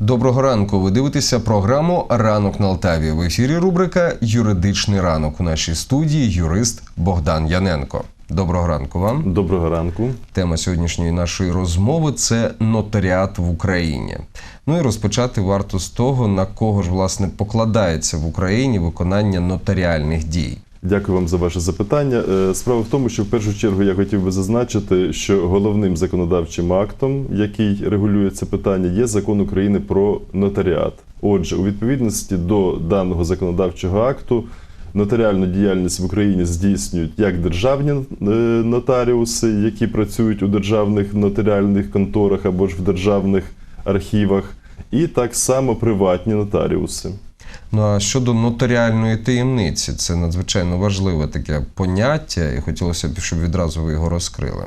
Доброго ранку. Ви дивитеся програму Ранок на Алтаві. В ефірі рубрика Юридичний ранок. У нашій студії юрист Богдан Яненко. Доброго ранку вам. Доброго ранку. Тема сьогоднішньої нашої розмови це нотаріат в Україні. Ну і розпочати варто з того, на кого ж власне покладається в Україні виконання нотаріальних дій. Дякую вам за ваше запитання. Е, Справа в тому, що в першу чергу я хотів би зазначити, що головним законодавчим актом, який регулює це питання, є закон України про нотаріат. Отже, у відповідності до даного законодавчого акту нотаріальну діяльність в Україні здійснюють як державні е, нотаріуси, які працюють у державних нотаріальних конторах або ж в державних архівах, і так само приватні нотаріуси. Ну а щодо нотаріальної таємниці, це надзвичайно важливе таке поняття, і хотілося б, щоб відразу ви його розкрили.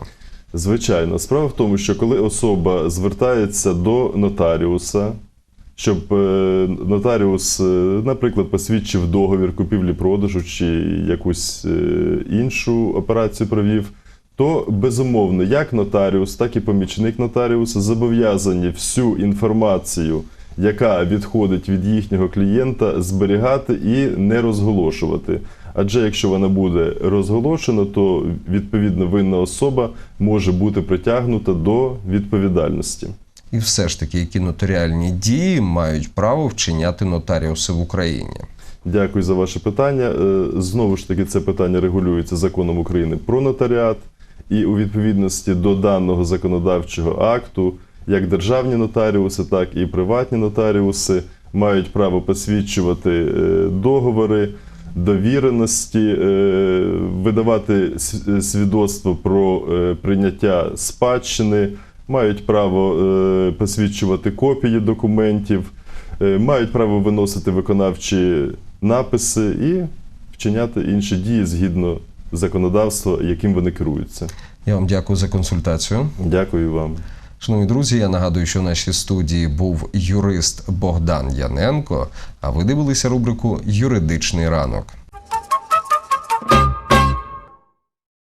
Звичайно, справа в тому, що коли особа звертається до нотаріуса, щоб е, нотаріус, е, наприклад, посвідчив договір купівлі-продажу чи якусь е, іншу операцію провів, то безумовно, як нотаріус, так і помічник нотаріуса зобов'язані всю інформацію, яка відходить від їхнього клієнта, зберігати і не розголошувати. Адже якщо вона буде розголошена, то відповідно винна особа може бути притягнута до відповідальності. І все ж таки, які нотаріальні дії мають право вчиняти нотаріуси в Україні. Дякую за ваше питання. Е, Знову ж таки, це питання регулюється законом України про нотаріат, і у відповідності до даного законодавчого акту, як державні нотаріуси, так і приватні нотаріуси мають право посвідчувати е, договори. Довіреності, е, видавати свідоцтво про е, прийняття спадщини, мають право посвідчувати копії документів, мають право виносити виконавчі написи і вчиняти інші дії згідно законодавства, яким вони керуються. Я вам дякую за консультацію. Дякую вам. Шановні друзі, я нагадую, що в нашій студії був юрист Богдан Яненко. А ви дивилися рубрику Юридичний ранок.